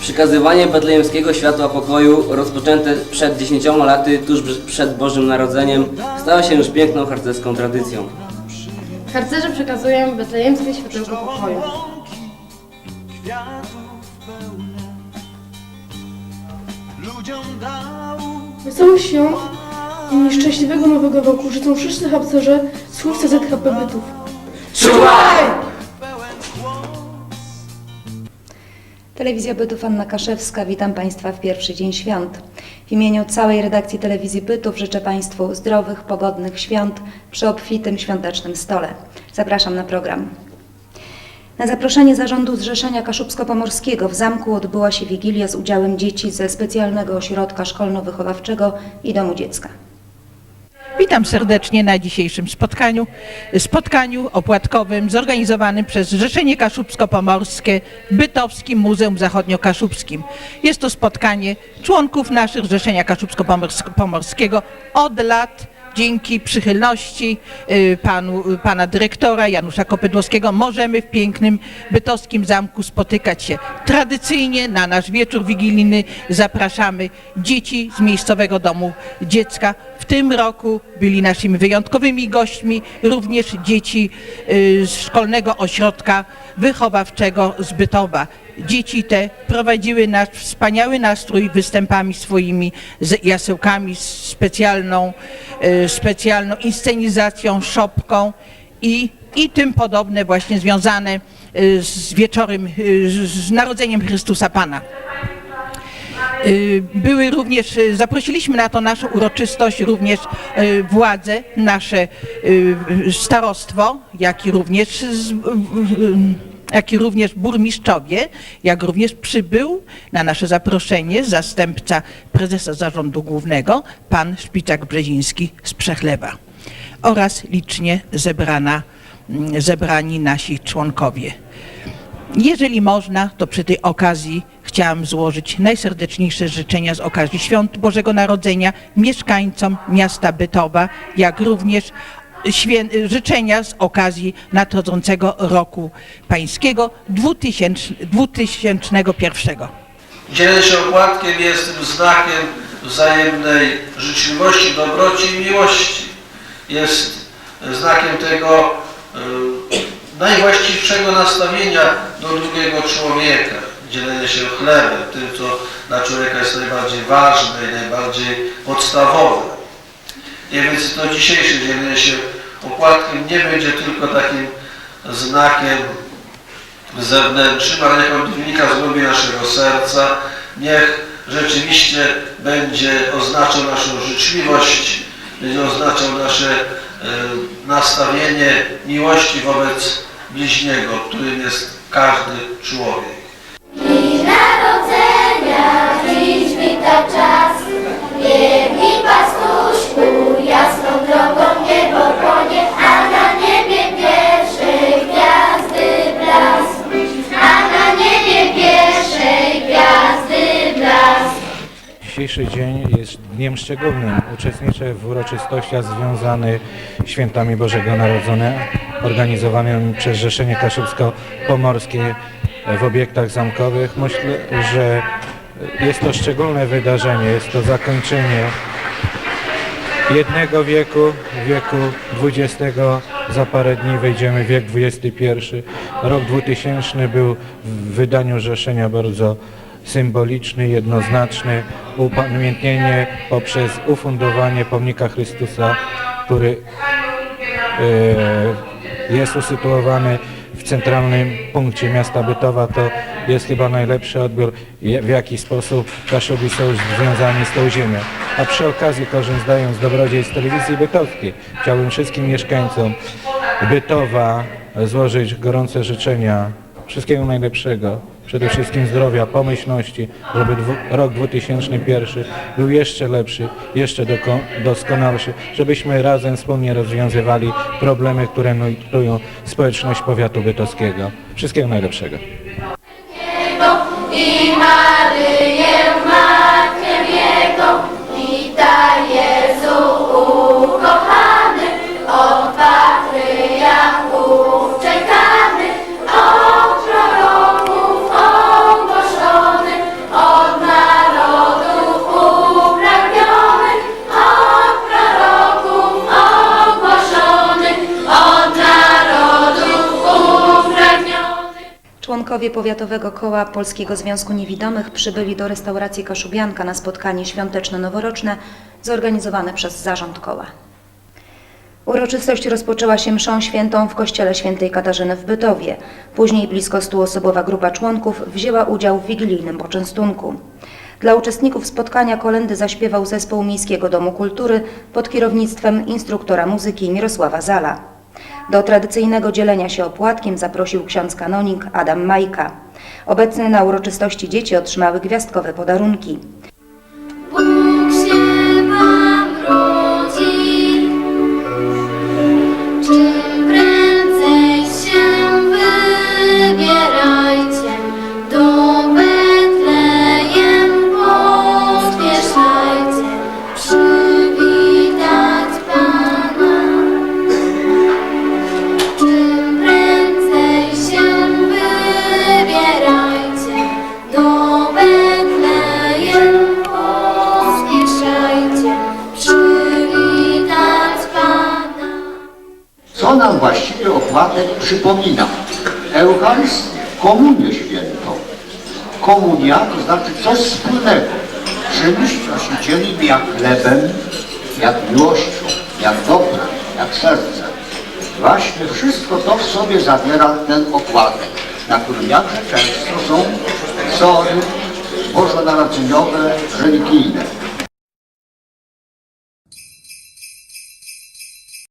Przekazywanie betlejemskiego światła pokoju, rozpoczęte przed dziesięcioma laty, tuż przed Bożym Narodzeniem, stało się już piękną harcerską tradycją. Harcerze przekazują betlejemskie światełko pokoju. ludziom dał Wesołych świąt i szczęśliwego nowego roku życzą wszyscy harcerze z ZHP Bytów. Telewizja Bytów Anna Kaszewska, witam Państwa w pierwszy dzień świąt. W imieniu całej redakcji Telewizji Bytów życzę Państwu zdrowych, pogodnych świąt przy obfitym świątecznym stole. Zapraszam na program. Na zaproszenie Zarządu Zrzeszenia Kaszubsko-Pomorskiego w zamku odbyła się wigilia z udziałem dzieci ze specjalnego ośrodka szkolno-wychowawczego i domu dziecka. Witam serdecznie na dzisiejszym spotkaniu, spotkaniu opłatkowym zorganizowanym przez Zrzeszenie Kaszubsko-Pomorskie Bytowskim Muzeum Zachodnio-Kaszubskim. Jest to spotkanie członków naszych Zrzeszenia Kaszubsko-Pomorskiego od lat dzięki przychylności y, panu, y, pana dyrektora Janusza Kopydłowskiego możemy w pięknym bytowskim zamku spotykać się. Tradycyjnie na nasz wieczór wigilijny zapraszamy dzieci z miejscowego domu dziecka. W tym roku byli naszymi wyjątkowymi gośćmi również dzieci y, z szkolnego ośrodka wychowawczego z Bytowa. Dzieci te prowadziły nasz wspaniały nastrój występami swoimi, z jasełkami, z specjalną, y, specjalną inscenizacją, szopką i, i tym podobne właśnie związane y, z wieczorem, z narodzeniem Chrystusa Pana. Y, Były również, y, zaprosiliśmy na to naszą uroczystość również y, władze, nasze starostwo, jak i również jak i również burmistrzowie, jak również przybył na nasze zaproszenie zastępca prezesa zarządu głównego, pan Szpiczak-Brzeziński z Przechlewa oraz licznie zebrana, mm, zebrani nasi członkowie. Jeżeli można, to przy tej okazji chciałam złożyć najserdeczniejsze życzenia z okazji Świąt Bożego Narodzenia mieszkańcom miasta Bytowa, jak również życzenia z okazji nadchodzącego roku pańskiego 2000, 2001. Dzielenie się opłatkiem jest znakiem wzajemnej życzliwości, dobroci i miłości. Jest znakiem tego y, najwłaściwszego nastawienia do drugiego człowieka. Dzielenie się chlebem, tym co dla człowieka jest najbardziej ważne i najbardziej podstawowe. I więc to dzisiejsze dzielenie się opłatkiem nie będzie tylko takim znakiem zewnętrznym, ale niech on wynika z głębi naszego serca. Niech rzeczywiście będzie oznaczał naszą życzliwość, będzie oznaczał nasze e, nastawienie miłości wobec bliźniego, którym jest każdy człowiek. Dzisiejszy dzień jest dniem szczególnym. Uczestniczę w uroczystościach związanych świętami Bożego Narodzenia organizowanymi przez Zrzeszenie Kaszubsko-Pomorskie w obiektach zamkowych. Myślę, że jest to szczególne wydarzenie. Jest to zakończenie jednego wieku, wieku XX. Za parę dni wejdziemy w wiek XXI. Rok 2000 był w wydaniu Zrzeszenia bardzo symboliczny, jednoznaczny. Upamiętnienie poprzez ufundowanie pomnika Chrystusa, który e, jest usytuowany w centralnym punkcie miasta Bytowa. To jest chyba najlepszy odbiór, w jaki sposób Kaszubi są związani z tą ziemią. A przy okazji, korzystając z dobrodziejstw telewizji bytowskiej, chciałbym wszystkim mieszkańcom Bytowa złożyć gorące życzenia wszystkiego najlepszego, przede wszystkim zdrowia, pomyślności, żeby rok 2001 był jeszcze lepszy, jeszcze doskonalszy, żebyśmy razem wspólnie rozwiązywali problemy, które nurtują społeczność powiatu bytowskiego. Wszystkiego najlepszego. I Maryję Matkę Członkowie Powiatowego Koła Polskiego Związku Niewidomych przybyli do restauracji Kaszubianka na spotkanie świąteczno-noworoczne zorganizowane przez zarząd koła. Uroczystość rozpoczęła się mszą świętą w kościele świętej Katarzyny w Bytowie. Później blisko stuosobowa grupa członków wzięła udział w wigilijnym poczęstunku. Dla uczestników spotkania kolendy zaśpiewał zespół Miejskiego Domu Kultury pod kierownictwem instruktora muzyki Mirosława Zala. Do tradycyjnego dzielenia się opłatkiem zaprosił ksiądz kanonik Adam Majka. Obecne na uroczystości dzieci otrzymały gwiazdkowe podarunki. Przypomina? Eucharystię, komunię świętą. Komunia to znaczy coś wspólnego. Czymś, co się dzieli jak chlebem, jak miłością, jak dobrem, jak sercem. Właśnie wszystko to w sobie zawiera ten opłatek, na którym jakże często są wzory bożonarodzeniowe, religijne.